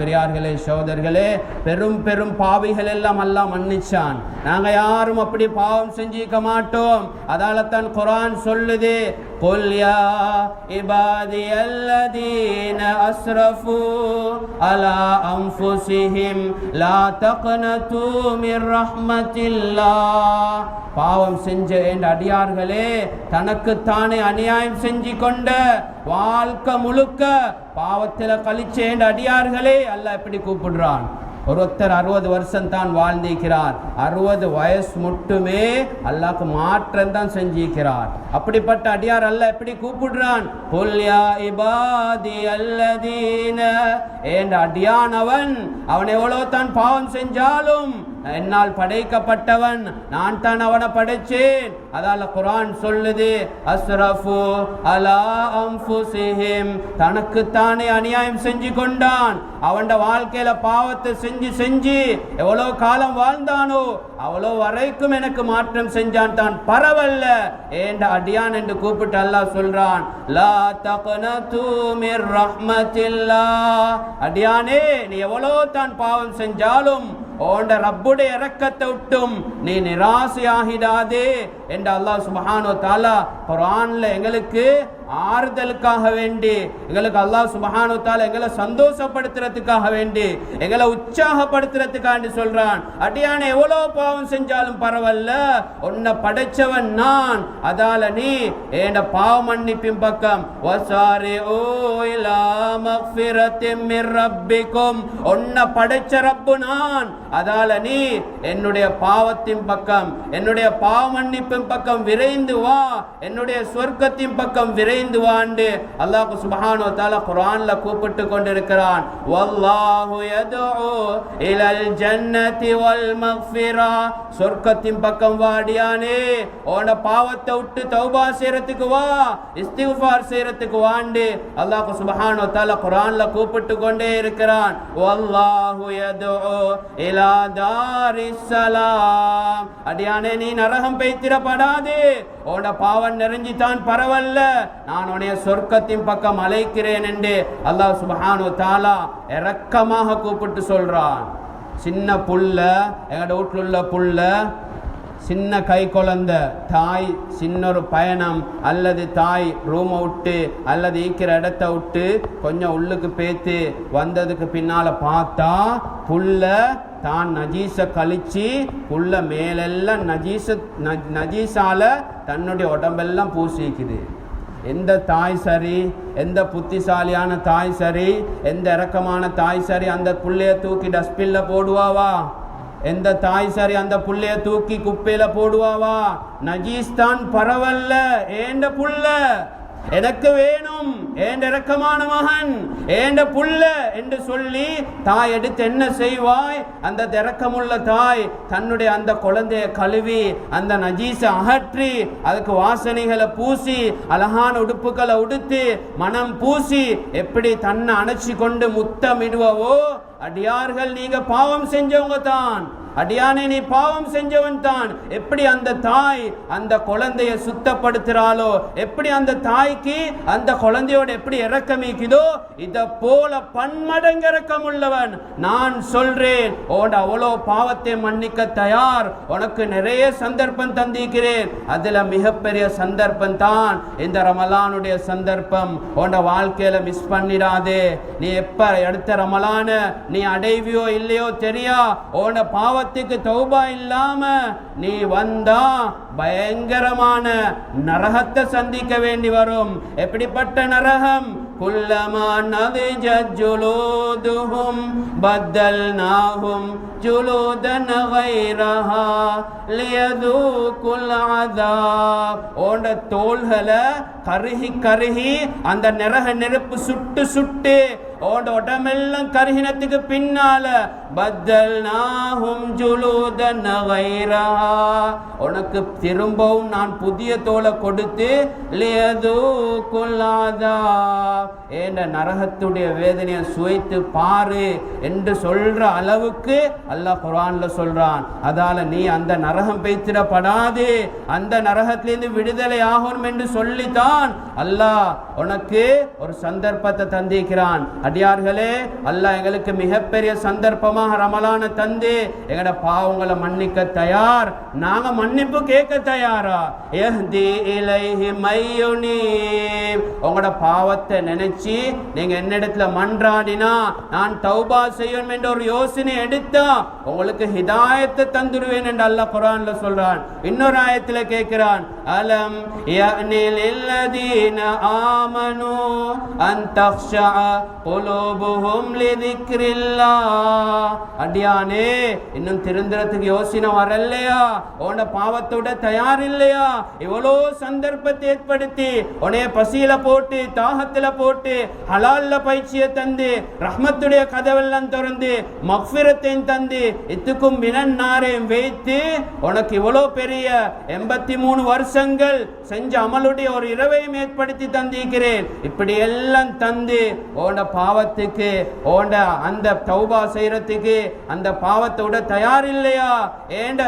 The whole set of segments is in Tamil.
பெரியார்களே சோதர்களே பெரும் பெரும் பாவிகள் எல்லாம் அல்லாஹ் மன்னிச்சான். நாங்க யாரும் அப்படி பாவம் செஞ்சிக்க மாட்டோம். அதால தான் குரான் சொல்லுது قل يا عبادي الذين أسرفوا على أنفسهم لا تقنطوا من رحمة الله பாவம் செஞ்ச என்ற அடியார்களே தனக்குத்தானே அநியாயம் செஞ்சு கொண்ட வாழ்க்கை முழுக்க பாவத்தில் கழிச்ச என்ற அடியார்களே அல்லாஹ் எப்படி கூப்பிடுறான் ஒருத்தர் அறுபது வருஷம் தான் வாழ்ந்திருக்கிறார். அறுபது வயசு மட்டுமே அல்லாக்கு மாற்றம் தான் செஞ்சிருக்கிறார். அப்படிப்பட்ட அடியார் அல்ல எப்படி கூப்பிடுறான். புல்யா இபாதி அல்லதீன. என்ற அடியானவன் அவன் எவ்வளவு தான் பாவம் செஞ்சாலும் என்னால் படைக்கப்பட்டவன் நான் தான் அவனை படைச்சேன். அதால குரான் சொல்லுது அஸ்ரஃபு அலா அம்புசிஹிம் தனக்குத்தானே அநியாயம் செஞ்சு கொண்டான். அவன் வாழ்க்கையில பாவத்தை செஞ்சு செஞ்சு எவ்வளவு காலம் வாழ்ந்தானோ அவ்வளோ வரைக்கும் எனக்கு மாற்றம் செஞ்சான் தான். பரவல்ல. ஏண்ட அடியான் என்று கூப்பிட்டு அல்லாஹ் சொல்றான் லா தபன தூமிர் ரஹ்மத்தில்லா. அடியானே நீ எவ்வளோ தான் பாவம் செஞ்சாலும் ஓண்ட ரப்புடைய இறக்கத்தை விட்டும் நீ நிராசையாகிடாதே. என்று அல்லாஹ் சுபஹானோ தாலா குரான்ல எங்களுக்கு ஆறுதலுக்காக வேண்டி எங்களுக்கு அல்லாஹ் சுபஹானோ எங்களை சந்தோஷப்படுத்துறதுக்காக வேண்டி எங்களை உற்சாகப்படுத்துறதுக்காண்டி சொல்றான். அடியான எவ்வளோ பாவம் செஞ்சாலும் பரவாயில்ல. உன்னை படைச்சவன் நான். அதால நீ ஏண்ட பாவ மன்னிப்பின் பக்கம். வசாரி ஓ ரப்பிக்கும். உன்னை படைச்ச ரப்பு நான். அதால நீ என்னுடைய பாவத்தின் பக்கம் என்னுடைய பாவ மன்னிப்பின் பக்கம் விரைந்து வா. என்னுடைய சொர்க்கத்தின் பக்கம் விரைந்து வாண்டு அல்லாஹ் சுபஹானோ தாலா குரான்ல கூப்பிட்டு கொண்டிருக்கிறான். வல்லாஹு யதுஉ இலல் ஜன்னதி வல் மக்ஃபிரா சொர்க்கத்தின் பக்கம் வாடியானே உன பாவத்தை விட்டு தௌபா செய்யறதுக்கு வா இஸ்திஃபார் செய்யறதுக்கு வாண்டு. அல்லாஹ் சுபஹானோ தாலா குரான்ல கூப்பிட்டு கொண்டே இருக்கிறான். வல்லாஹு யதுஉ இலா தாரிஸ்ஸலாம் அடியானே நீ நரகம் பெய்திரப்படாதே உன பாவம் நிறைஞ்சித்தான் பரவல்ல. நான் உன்னைய சொர்க்கத்தின் பக்கம் அழைக்கிறேன் என்று அல்லாஹ் சுபஹானு தாலா இரக்கமாக கூப்பிட்டு சொல்கிறான் சின்ன புல்ல எங்களோட வீட்டில் உள்ள புல்ல சின்ன கை குழந்த தாய் சின்னொரு பயணம் அல்லது தாய் ரூமை விட்டு அல்லது ஈக்கிற இடத்த விட்டு கொஞ்சம் உள்ளுக்கு பேத்து வந்ததுக்கு பின்னால் பார்த்தா புல்ல தான் நஜீஸை கழிச்சு புல்ல மேலெல்லாம் நஜீச ந- தன்னுடைய உடம்பெல்லாம் பூசிக்குது. எந்த தாய் சரி எந்த புத்திசாலியான தாய் சரி எந்த இறக்கமான தாய் சரி அந்த புள்ளைய தூக்கி டஸ்ட்பின்ல போடுவாவா? எந்த தாய் சரி அந்த புள்ளைய தூக்கி குப்பையில போடுவாவா? நஜீஸ்தான் பரவல்ல ஏண்ட புள்ள? எனக்கு வேணும் ஏண்ட இறக்கமான மகன் ஏண்ட புள்ள என்று சொல்லி தாய் எடுத்து என்ன செய்வாய்? அந்த இரக்கமுள்ள தாய் தன்னுடைய அந்த குழந்தைய கழுவி அந்த நஜீஸை அகற்றி அதுக்கு வாசனைகளை பூசி அழகான உடுப்புகளை உடுத்து மனம் பூசி எப்படி தன்னை அணைச்சி கொண்டு முத்தமிடுவவோ அடியார்கள் நீங்க பாவம் செஞ்சவங்க தான். அடியானே நீ பாவம் செஞ்சவன் தான். எப்படி அந்த தாய் அந்த குழந்தைய சுத்தப்படுத்துறாளோ எப்படி அந்த தாய்க்கு அந்த குழந்தையோட எப்படி இறக்கமிக்குதோ இத போல பன்மடங்கு இறக்கம் உள்ளவன் நான் சொல்றேன். ஓட அவ்வளோ பாவத்தை மன்னிக்க தயார். உனக்கு நிறைய சந்தர்ப்பம் தந்திருக்கிறேன். அதுல மிகப்பெரிய சந்தர்ப்பம் தான் இந்த ரமலானுடைய சந்தர்ப்பம். உன்னோட வாழ்க்கையில மிஸ் பண்ணிடாதே. நீ எப்ப அடுத்த ரமலான நீ அடைவியோ இல்லையோ தெரியா? உன பாவத்துக்கு தௌபா இல்லாம நீ வந்தா பயங்கரமான நரகத்தை சந்திக்க வேண்டி வரும். எப்படிப்பட்ட நரகம்? குல்லமா நதிஜத் ஜுலூதுஹும் பத்தல்நாஹும் ஜுலூதன் வைரஹா லியதூகுல் குல்லாதா ஓண்ட தோள்களை கருகி கருகி அந்த நரக நெருப்பு சுட்டு சுட்டு ஓண்ட உடமெல்லாம் கருகினத்துக்கு பின்னால பத்தல் நாகும் ஜுலூதன் உனக்கு திரும்பவும் நான் புதிய தோலை கொடுத்து லியதூகுல் கொல்லாதா. ஏண்ட நரகத்துடைய வேதனையை சுவைத்து பாரு என்று சொல்ற அளவுக்கு அல்லாஹ் குரான்ல சொல்றான். அதால நீ அந்த நரகம் பெய்த்திடப்படாது அந்த நரகத்திலிருந்து விடுதலை ஆகணும் என்று சொல்லித்தான் அல்லாஹ் உனக்கு ஒரு சந்தர்ப்பத்தை தந்திருக்கிறான். அடியார்களே அல்லாஹ் எங்களுக்கு மிகப்பெரிய சந்தர்ப்பமாக ரமலான தந்து எங்கட பாவங்களை மன்னிக்க தயார். நாங்க மன்னிப்பு கேட்க தயாரா? எஹ்தி இலைஹி மையுனி உங்களோட பாவத்தை நினைச்சு நீங்க என்னிடத்துல மன்றாடினா நான் தௌபா செய்யணும் என்ற ஒரு யோசனை எடுத்தா உங்களுக்கு ஹிதாயத்தை தந்துடுவேன் என்று அல்லாஹ் குரான்ல சொல்றான். இன்னொரு ஆயத்துல கேட்கிறான் அலம் الذين آمنوا أن تخشع قلوبهم لذكر الله. அடியானே இன்னும் திருந்துறதுக்கு யோசனை வரலையா? உன பாவத்தோட தயார் இல்லையா இவ்வளோ சந்தர்ப்பத்தை ஏற்படுத்தி உனைய பசியில போட்டு தாகத்துல போட்டு ஹலால்ல பயிற்சியை தந்து ரஹ்மத்துடைய கதவெல்லாம் திறந்து மக்ஃபிரத்தையும் தந்து இத்துக்கும் மினன்னாரையும் வைத்து உனக்கு இவ்வளோ பெரிய எண்பத்தி மூணு வருஷங்கள் செஞ்ச அமலுடைய ஒரு இரவையும் ஏற்படுத்தி தந்திருக்கிறேன். இப்படி எல்லாம் தந்து ஓண்ட பாவத்துக்கு ஓண்ட அந்த தௌபா செய்யறதுக்கு அந்த பாவத்தோட தயார் இல்லையா ஏண்ட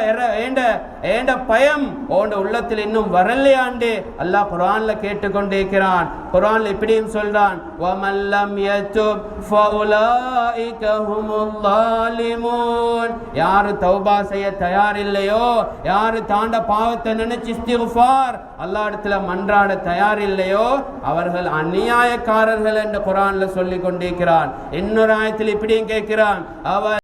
ஏண்ட ஏண்ட பயம்? உண்ட உள்ளத்தில் இன்னும் வரலையாண்டு அல்லாஹ் குர்ஆன்ல கேட்டுக்கொண்டிருக்கிறான். குரான்ல இப்படியும் சொல்றான். வமல்லம் யதுப் ஃபஉலாயிக ஹுமுல் யாரு தௌபா செய்ய தயார் இல்லையோ யாரு தாண்ட பாவத்தை நினைச்சு இஸ்திக்ஃபார்? அல்லாஹ் இடத்துல மன்றாட தயார் இல்லையோ அவர்கள் அநியாயக்காரர்கள் என்று குரான்ல சொல்லி கொண்டிருக்கிறான் இன்னொரு ஆயத்தில் இப்படியும் கேட்கிறான். அவர்